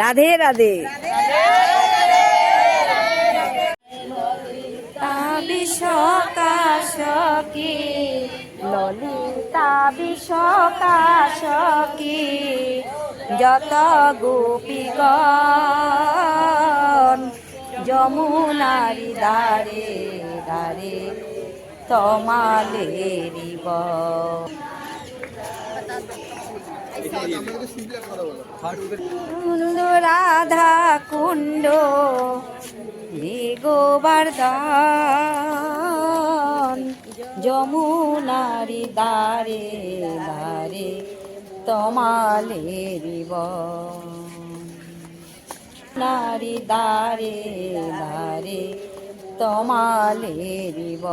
রাধে রাধে। বিশকাশকে ললিতা কি যত গোপীগণ যমুনারি দারে দারে তমালেরিব রাধা কুণ্ড গোবর্ধন যমুনারি দারে দারে তমালেরিব নারী দারে দারে তমালেরিব